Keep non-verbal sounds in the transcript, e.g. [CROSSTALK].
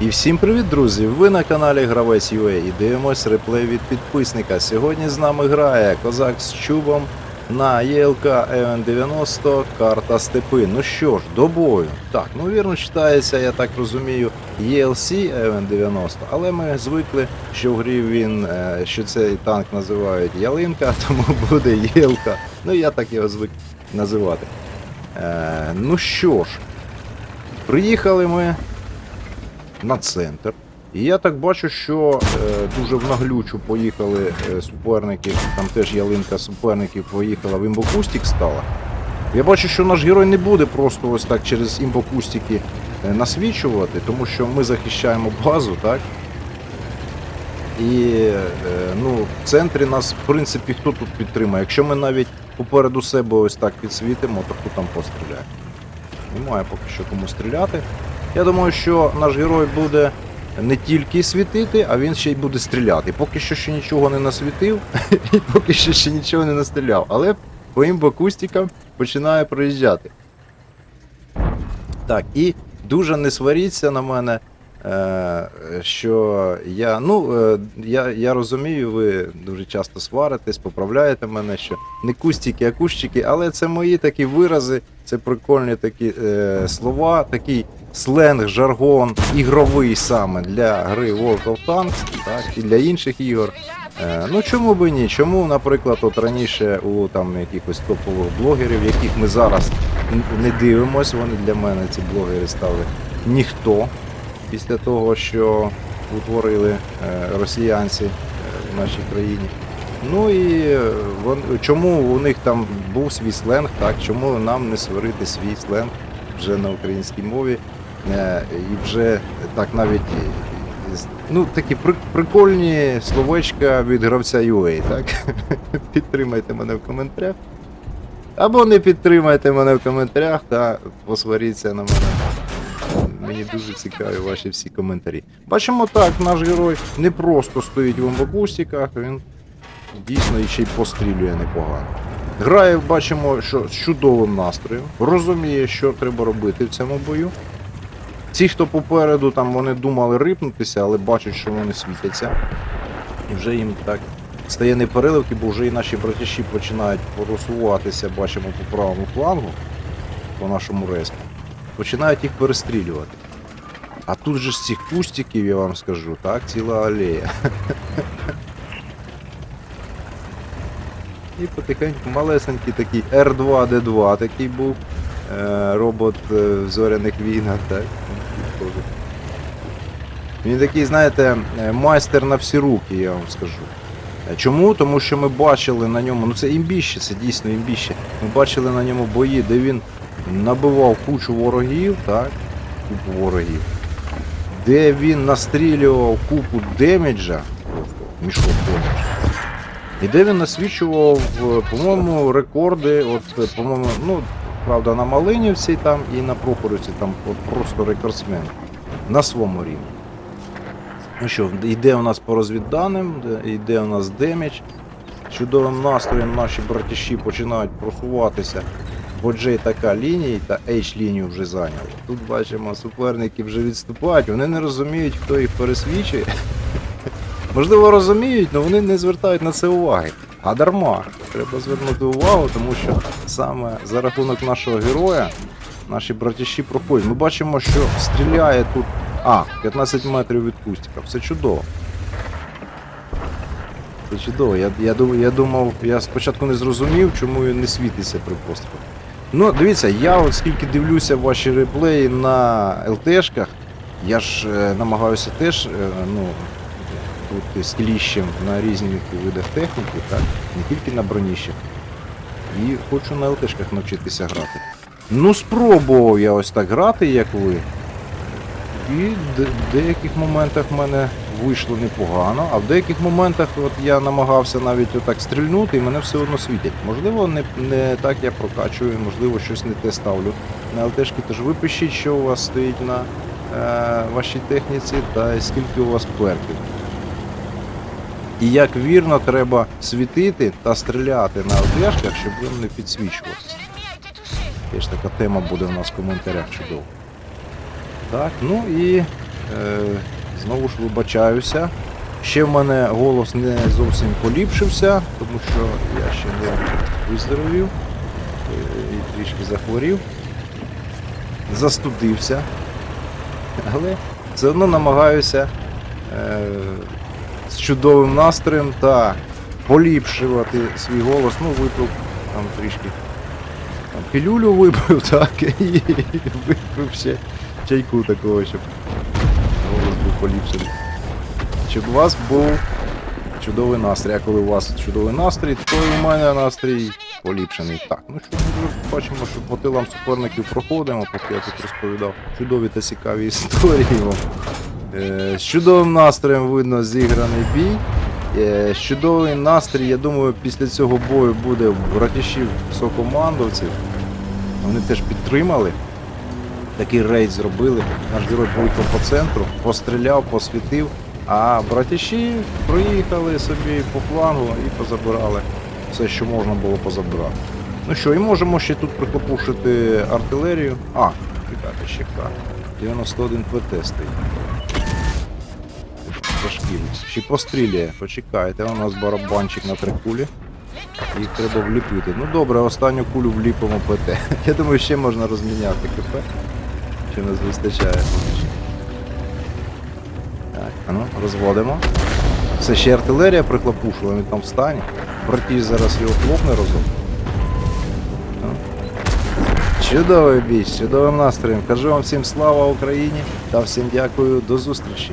І всім привіт, друзі! Ви на каналі Гравець UA і дивимось реплей від підписника. Сьогодні з нами грає козак з чубом на ЄЛК ЕВН-90 карта степи. Ну що ж, до бою. Так, ну вірно читається, я так розумію, ELC ЕВН-90, але ми звикли, що в грі він, е, що цей танк називають ялинка, [LAUGHS] тому буде ЄЛК. Ну я так його звик називати. Е, ну що ж, приїхали ми на центр. І я так бачу, що е, дуже в наглючу поїхали е, суперники, там теж ялинка суперників поїхала в імбокустік стала. Я бачу, що наш герой не буде просто ось так через імбокустики е, насвічувати, тому що ми захищаємо базу, так? І е, ну, в центрі нас, в принципі, хто тут підтримає? Якщо ми навіть попереду себе ось так підсвітимо, то хто там постріляє? Немає поки що кому стріляти. Я думаю, що наш герой буде не тільки світити, а він ще й буде стріляти. Поки що ще нічого не насвітив, [LAUGHS] і поки що ще нічого не настріляв, але по імбокустикам починає проїжджати. Так, і дуже не сваріться на мене, е, що я. Ну, е, я, я розумію, ви дуже часто сваритесь, поправляєте мене, що не кустики, а кущики, але це мої такі вирази, це прикольні такі е, слова, такий сленг, жаргон, ігровий саме для гри World of Tanks, так, і для інших ігор. Е, ну чому би ні? Чому, наприклад, от раніше у там якихось топових блогерів, яких ми зараз не дивимося, вони для мене ці блогери стали ніхто після того, що утворили е, росіянці е, в нашій країні. Ну і вон, чому у них там був свій сленг, так? Чому нам не створити свій сленг вже на українській мові? Е, І вже так навіть ну, такі прикольні словечка від гравця UA, так? [LAUGHS] Підтримайте мене в коментарях. Або не підтримайте мене в коментарях та посваріться на мене. Мені дуже цікаві ваші всі коментарі. Бачимо так, наш герой не просто стоїть в амбокустиках, він дійсно ще й пострілює непогано. Грає, бачимо, що з чудовим настроєм, розуміє, що треба робити в цьому бою. Ті, хто попереду, там вони думали рипнутися, але бачать, що вони світяться. І вже їм так стає непереливки, бо вже і наші братіші починають просуватися, бачимо по правому флангу, по нашому респу. Починають їх перестрілювати. А тут же з цих кустиків, я вам скажу, так, ціла алея. І потихеньку малесенький такий R2D2 такий був. Е, робот е, в зоряних війнах, так. Підходить. Він такий, знаєте, е, майстер на всі руки, я вам скажу. Чому? Тому що ми бачили на ньому, ну це імбіще, це дійсно імбіще. Ми бачили на ньому бої, де він набивав кучу ворогів, так, купу ворогів, де він настрілював купу просто мішок. І де він насвічував, е, по-моєму, рекорди, от, е, по-моєму, ну, правда, на Малинівці там і на Прохорівці, там просто рекордсмен на своєму рівні. Ну що, йде у нас по розвідданим, йде у нас демедж. Чудовим настроєм наші братіші починають просуватися. Бо J така лінія та H лінію вже зайняли. Тут бачимо, суперники вже відступають, вони не розуміють, хто їх пересвічує. Можливо, розуміють, але вони не звертають на це уваги. А дарма. Треба звернути увагу, тому що саме за рахунок нашого героя наші братіші проходять. Ми бачимо, що стріляє тут. А, 15 метрів від кустика. Все чудово. Це чудово. Я, я, дум- я думав, я спочатку не зрозумів, чому він не світиться при пострілі. Ну, дивіться, я от скільки дивлюся ваші реплеї на ЛТшках, я ж е, намагаюся теж, е, ну, бути скіліщем на різних видах техніки, так? Не тільки на броніщах. І хочу на ЛТшках навчитися грати. Ну, спробував я ось так грати, як ви. І в деяких моментах в мене вийшло непогано, а в деяких моментах от я намагався навіть отак стрільнути і мене все одно світять. Можливо, не, не так я прокачую, можливо, щось не те ставлю. На ЛТшки теж ви пишіть, що у вас стоїть на е, вашій техніці та скільки у вас перків. І як вірно треба світити та стріляти на ЛТшках, щоб він не підсвічувався. Теж така тема буде у нас в коментарях чудово. Так, ну і Е, знову ж вибачаюся. Ще в мене голос не зовсім поліпшився, тому що я ще не виздоровів е, і трішки захворів. Застудився. Але все одно намагаюся е, з чудовим настроєм та поліпшувати свій голос. Ну, випив там трішки. Там, пілюлю випив, [LAUGHS] так, і випив ще чайку такого, щоб голос був поліпшений. Щоб у вас був чудовий настрій. А коли у вас чудовий настрій, то і у мене настрій поліпшений. Так, ну що ми бачимо, що по тилам суперників проходимо, поки я тут розповідав чудові та цікаві [LAUGHS] історії вам. Е, З чудовим настроєм видно зіграний бій. Е, Чудовий настрій, я думаю, після цього бою буде в братішів сокомандовців. Вони теж підтримали. Такий рейд зробили. Наш герой поїхав по центру, постріляв, посвітив, а братіші проїхали собі по флангу і позабирали все, що можна було позабирати. Ну що, і можемо ще тут прихлопушити артилерію. А, чекайте, ще К. 91 ПТ стоїть. Зашкілюсь. Ще постріляє, почекайте, у нас барабанчик на три кулі. Їх треба вліпити. Ну добре, останню кулю вліпимо ПТ. [LAUGHS] Я думаю, ще можна розміняти КП. Чи нас вистачає. Так, ну, розводимо. Це ще артилерія прихлопушила, він там встане. Братіж зараз його хлопне разом. Ну. Чудовий бій, чудовим настроєм. Кажу вам всім слава Україні та всім дякую, до зустрічі.